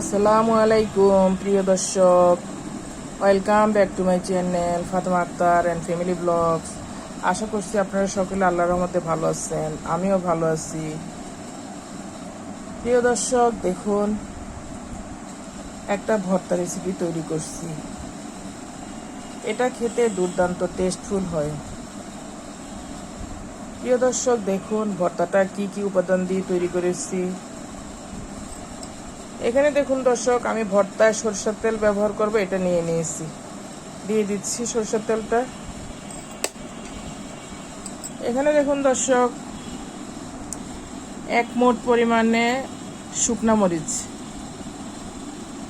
আসসালামু আলাইকুম, প্রিয় দর্শক। Welcome back to my channel Fatema Akter and family blogs আশা করছি আপনারা সকলে আল্লাহর রহমতে ভালো আছেন, আমিও ভালো আছি। প্রিয় দর্শক, দেখুন, একটা ভর্তা রেসিপি তৈরি করছি। এটা খেতে দুর্দান্ত টেস্টফুল হয়। প্রিয় দর্শক, দেখুন, ভর্তাটা কি কি উপাদান দিয়ে তৈরি করেছি। এখানে দেখুন দর্শক, আমি ভর্তায় সরষের তেল ব্যবহার করব, এটা নিয়ে নিয়েছি। দিয়ে দিচ্ছি সরষের তেলটা। এখানে দেখুন দর্শক, এক মোট পরিমাণে শুকনা মরিচ।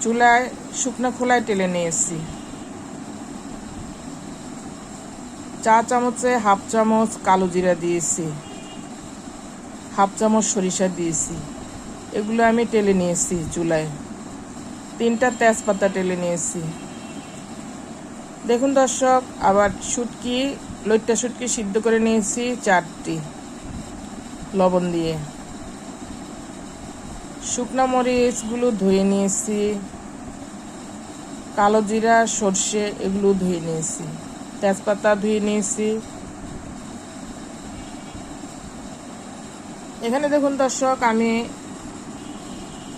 চুলায় শুকনা খোলায় টেলে নিয়েছি। চা চামচে হাফ চামচ কালো জিরা দিয়েছি। হাফ চামচ সরিষা দিয়েছি। এগুলো আমি টেলে নিয়েছি চুলায়। তিনটা তেজপাতা টেলে নিয়েছি। দেখুন দর্শক, আবার শুটকি, লইট্টা শুটকি সিদ্ধ করে নিয়েছি চারটি লবণ দিয়ে। শুকনা মরিচগুলো ধুয়ে নিয়েছি। কালো জিরা, সর্ষে এগুলো ধুয়ে নিয়েছি। তেজপাতা ধুয়ে নিয়েছি। এখানে দেখুন দর্শক, আমি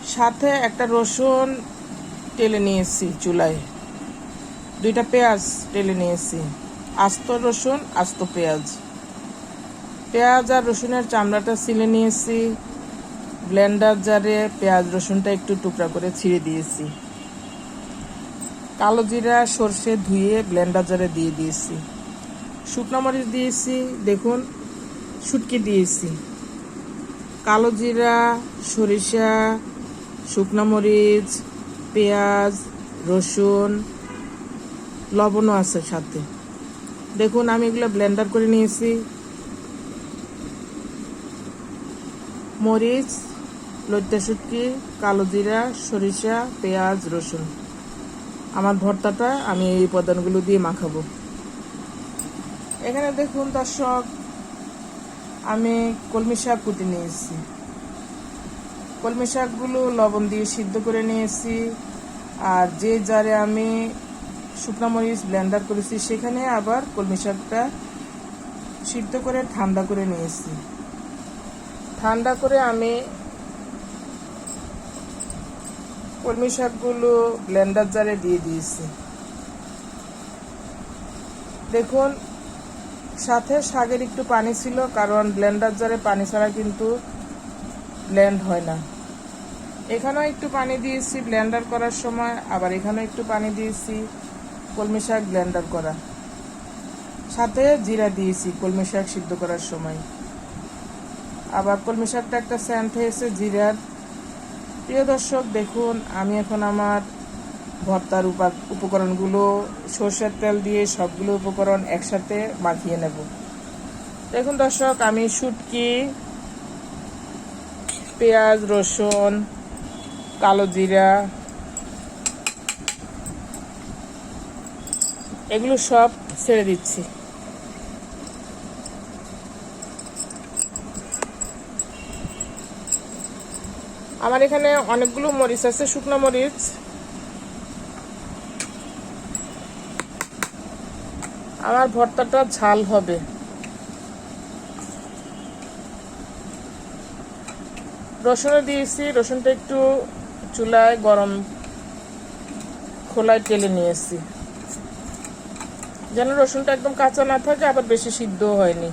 সাথে একটা রসুন টেলে নিয়েছি চুলায়। দুইটা পেঁয়াজ টেলে নিয়েছি। আস্ত রসুন, আস্ত পেঁয়াজ। পেঁয়াজ আর রসুনের চামড়াটা ছিলে নিয়েছি। ব্লেন্ডার জারে পেঁয়াজ রসুনটা একটু টুকরা করে ছিঁড়ে দিয়েছি। কালো জিরা, সর্ষে ধুয়ে ব্লেন্ডার জারে দিয়ে দিয়েছি। শুকনো মরিচ দিয়েছি, দেখুন, শুটকি দিয়েছি। কালো জিরা, সরিষা শুকনো মরিচ, পেঁয়াজ, রসুন, লবণও আছে সাথে। দেখুন, আমি এগুলো ব্লেন্ডার করে নিয়েছি। মরিচ লইট্টা শুটকি, কালো জিরা, সরিষা, পেঁয়াজ, রসুন। আমার ভর্তাটা আমি এই উপাদানগুলো দিয়ে মাখাবো। এখানে দেখুন দর্শক, আমি কলমি শাক কুটি নিয়েছি। কলমি শাকগুলো লবণ দিয়ে সিদ্ধ করে নিয়েছি। আর যে জারে আমি শুকনো মরিচ ব্লেন্ডার করেছি, সেখানে আবার কলমি শাকটা সিদ্ধ করে ঠান্ডা করে নিয়েছি। ঠান্ডা করে আমি কলমি শাকগুলো ব্লেন্ডার জারে দিয়ে দিয়েছি। দেখুন, সাথে শাকের একটু পানি ছিল, কারণ ব্লেন্ডার জারে পানি ছাড়া কিন্তু ব্লেন্ড হয় না। এখানেও একটু পানি দিয়েছি ব্লেন্ডার করার সময়, আবার এখানেও একটু পানি দিয়েছি, কলমি শাক ব্লেন্ডার করা। সাথে জিরা দিয়েছি, কলমি শাক সিদ্ধ করার সময়। আবার কলমি শাকটা একটা স্যান্ট হয়েছে জিরার। প্রিয় দর্শক, দেখুন, আমি এখন আমার ভর্তার উপা- উপকরণগুলো, সর্ষের তেল দিয়ে সবগুলো উপকরণ একসাথে মাখিয়ে নেব। দেখুন দর্শক, আমি শুটকি, পেঁয়াজ, রসুন কালো জিরা। এগুলো সব ছেড়ে দিচ্ছি। আমার এখানে অনেকগুলো মরিচ আছে, শুকনো মরিচ। আমার ভর্তাটা ঝাল হবে। রসুনও দিয়েছি, রসুনটা একটু চুলায় গরম খোলায় টেলে নিয়েছি যেন রসুনটা একদম কাঁচা না থাকে, আবার বেশি সিদ্ধও হয়নি।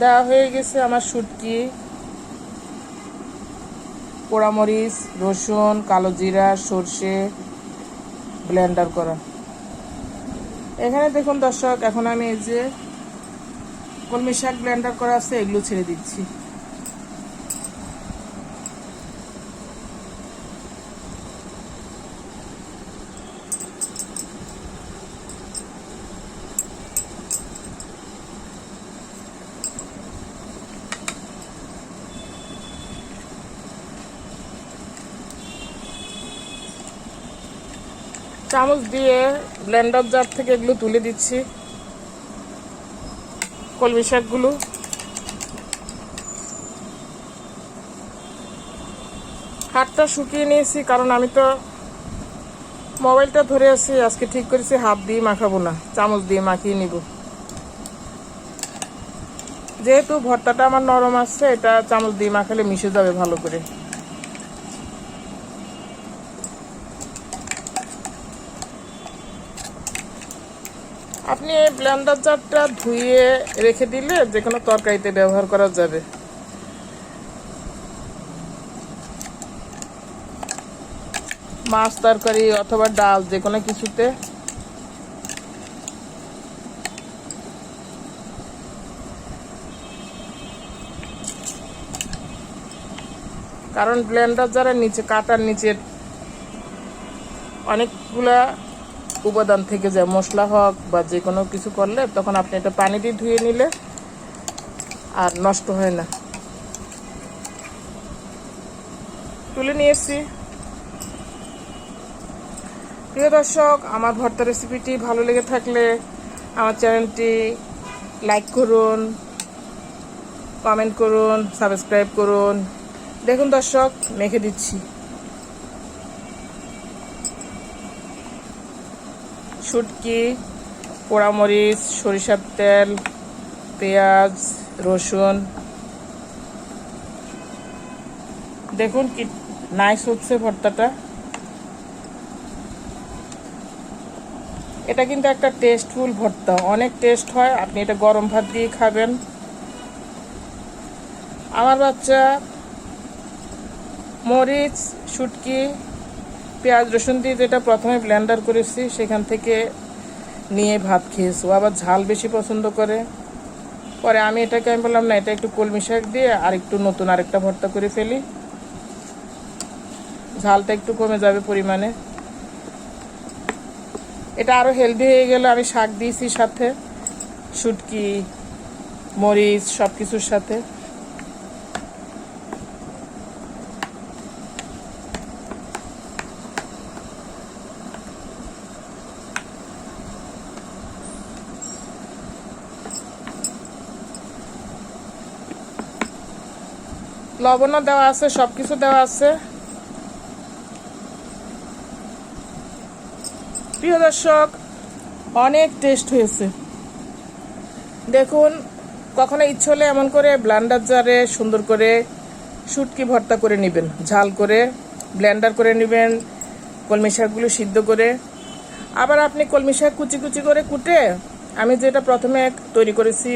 দেওয়া হয়ে গেছে আমার শুটকি, পোড়ামরিচ, রসুন, কালো জিরা, সর্ষে, ব্লেন্ডার করা। এখানে দেখুন দর্শক, এখন আমি এই যে কলমি শাক ব্লেন্ডার করা আছে, এগুলো ছেড়ে দিচ্ছি। চামচ দিয়ে ব্লেন্ডার জার থেকে এগুলো তুলে দিচ্ছি। কলমি শাকগুলো। হাতটা শুকিয়ে নিয়েছি কারণ আমি তো মোবাইলটা ধরে আছি, আজকে ঠিক করেছি হাত দিয়ে মাখাবো না, চামচ দিয়ে মাখিয়ে নিব। যেহেতু ভর্তাটা আমার নরম আসছে, এটা চামচ দিয়ে মাখালে মিশে যাবে ভালো করে। আপনি এই ব্লেন্ডার জারটা ধুয়ে রেখে দিলে যে কোনো তরকারিতে ব্যবহার করা যাবে। মাছ তরকারি অথবা ডাল যে কোনো কিছুতে। কারণ ব্লেন্ডার যারা নিচে কাটার নিচে অনেকগুলা উপাদান থেকে যায় মশলা হোক বা যে কোনো কিছু করলে তখন আপনি এটা পানি দিয়ে ধুয়ে নিলে আর নষ্ট হয় না। তুলে নিয়ে প্রিয় দর্শক, আমার ভর্তা রেসিপিটি ভালো লেগে থাকলে আমার চ্যানেলটি লাইক করুন কমেন্ট করুন সাবস্ক্রাইব করুন। দেখুন দর্শক, মেখে দিচ্ছি। শুটকি, পোড়ামরিচ, সরিষার তেল, পেঁয়াজ, রসুন। দেখুন কি নাইস হচ্ছে ভর্তাটা। এটা কিন্তু একটা টেস্টফুল ভর্তা। অনেক টেস্ট হয়, আপনি এটা গরম ভাত দিয়ে খাবেন। আমার বাচ্চা মরিচ, শুটকি পেঁয়াজ, রসুন দিয়ে যেটা প্রথমে ব্লেন্ডার করেছি, সেখান থেকে নিয়ে ভাত খেয়েছি। আবার ঝাল বেশি পছন্দ করে। পরে আমি এটাকে, আমি বললাম, না, এটা একটু কলমি শাক দিয়ে আর একটু নতুন আরেকটা ভর্তা করে ফেলি। ঝালটা একটু কমে যাবে পরিমাণে। এটা আরও হেলদি হয়ে গেল। আমি শাক দিয়েছি সাথে। শুটকি, মরিচ সব কিছুর সাথে। লবণও দেওয়া আছে সব কিছু দেওয়া আছে। প্রিয় দর্শক, অনেক টেস্ট হয়েছে। দেখুন, কখনো ইচ্ছে হলে এমন করে ব্লান্ডার জারে সুন্দর করে শুটকি ভর্তা করে নেবেন। ঝাল করে ব্লেন্ডার করে নেবেন, কলমি শাকগুলো সিদ্ধ করে। আবার আপনি কলমি শাক কুচি কুচি করে কুটে, আমি যেটা প্রথমে তৈরি করেছি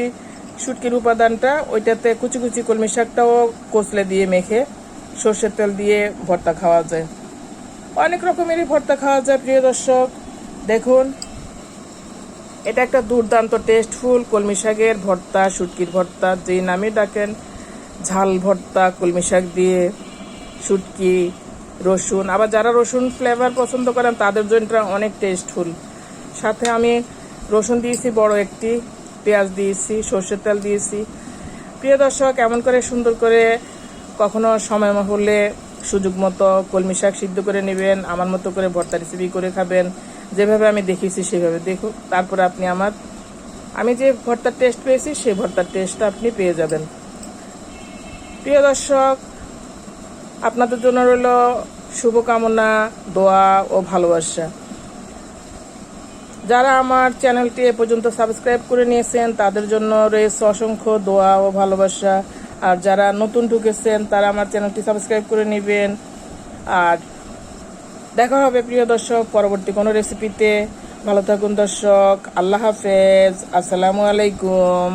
শুটকির উপাদানটা ওইটাতে কুচি কুচি কলমি শাকটাও কচলে দিয়ে মেখে সর্ষের তেল দিয়ে ভর্তা খাওয়া যায়। অনেক রকমেরই ভর্তা খাওয়া যায়, প্রিয় দর্শক। দেখুন, এটা একটা দুর্দান্ত টেস্টফুল কলমি শাকের ভর্তা, শুটকির ভর্তা। যেই নামে ডাকেন, ঝাল ভর্তা, কলমি শাক দিয়ে শুটকি, রসুন। আবার যারা রসুন ফ্লেভার পছন্দ করেন, তাদের জন্য অনেক টেস্টফুল সাথে আমি রসুন দিয়েছি বড় একটি। পেঁয়াজ দিয়েছি, সর্ষের তেল দিয়েছি। প্রিয় দর্শক, এমন করে সুন্দর করে কখনো সময় হলে সুযোগ মতো কলমি শাক সিদ্ধ করে নেবেন, আমার মতো করে ভর্তা রেসিপি করে খাবেন। যেভাবে আমি দেখিয়েছি সেভাবে দেখুন। তারপরে আপনি আমার, আমি যে ভর্তার টেস্ট পেয়েছি, সেই ভর্তার টেস্টটা আপনি পেয়ে যাবেন। প্রিয় দর্শক, আপনাদের জন্য রইল শুভকামনা, দোয়া ও ভালোবাসা। যারা আমার চ্যানেলটি এ পর্যন্ত সাবস্ক্রাইব করে নিয়েছেন, তাদের জন্য রয়েছে অসংখ্য দোয়া ও ভালোবাসা। আর যারা নতুন ঢুকেছেন, তারা আমার চ্যানেলটি সাবস্ক্রাইব করে নেবেন। আর দেখা হবে, প্রিয় দর্শক, পরবর্তী কোনো রেসিপিতে ভালো থাকুন দর্শক, আল্লাহ হাফেজ। আসসালামু আলাইকুম।